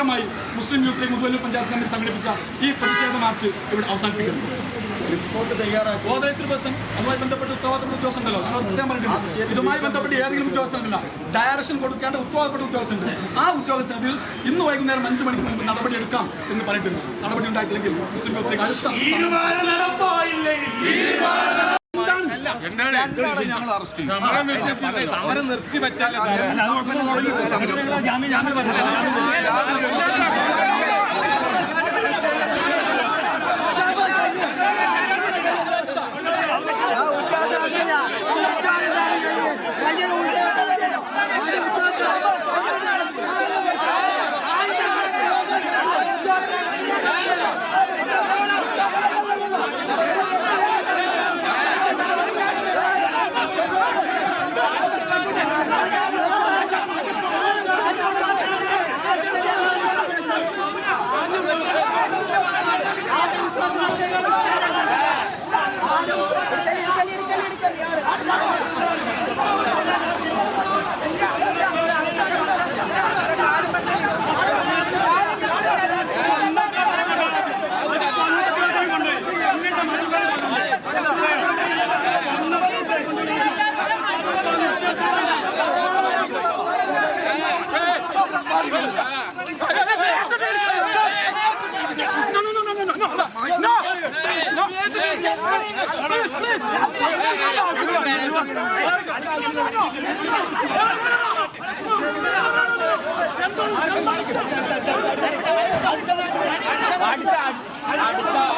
ഔപചാരികമായി Muslim youth league Muthuvallur panchayat committee സംഘടിപ്പിച്ച ഈ പ്രതിഷേധ മാർച്ച് ഇവിടെ അവസാനിപ്പിക്കുന്നു. ബസ്സും അതുമായി ബന്ധപ്പെട്ട് ഉത്തരവാദിത്തപ്പെട്ട പറഞ്ഞിട്ടുണ്ട് ഇതുമായി ബന്ധപ്പെട്ട് ഏതെങ്കിലും ഉദ്യോഗസ്ഥനല്ല ഡയറക്ഷൻ കൊടുക്കേണ്ട ഉത്തരവാദിത്തപ്പെട്ട ഉദ്യോഗസ്ഥനുണ്ട് ആ ഉദ്യോഗസ്ഥനത്തിൽ ഇന്ന് വൈകുന്നേരം അഞ്ച് മണിക്ക് മുമ്പ് നടപടി എടുക്കാം എന്ന് പറഞ്ഞിട്ടുണ്ട്. നടപടി ഉണ്ടായിട്ടില്ലെങ്കിൽ മുസ്ലിം യൂത്ത് ലീഗ് അടുത്ത സമരം നിർത്തിവെച്ചാൽ அடுத்த அடுத்த அடுத்த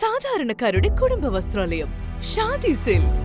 സാധാരണക്കാരുടെ കുടുംബ വസ്ത്രാലയം ഷാദി സിൽക്സ്.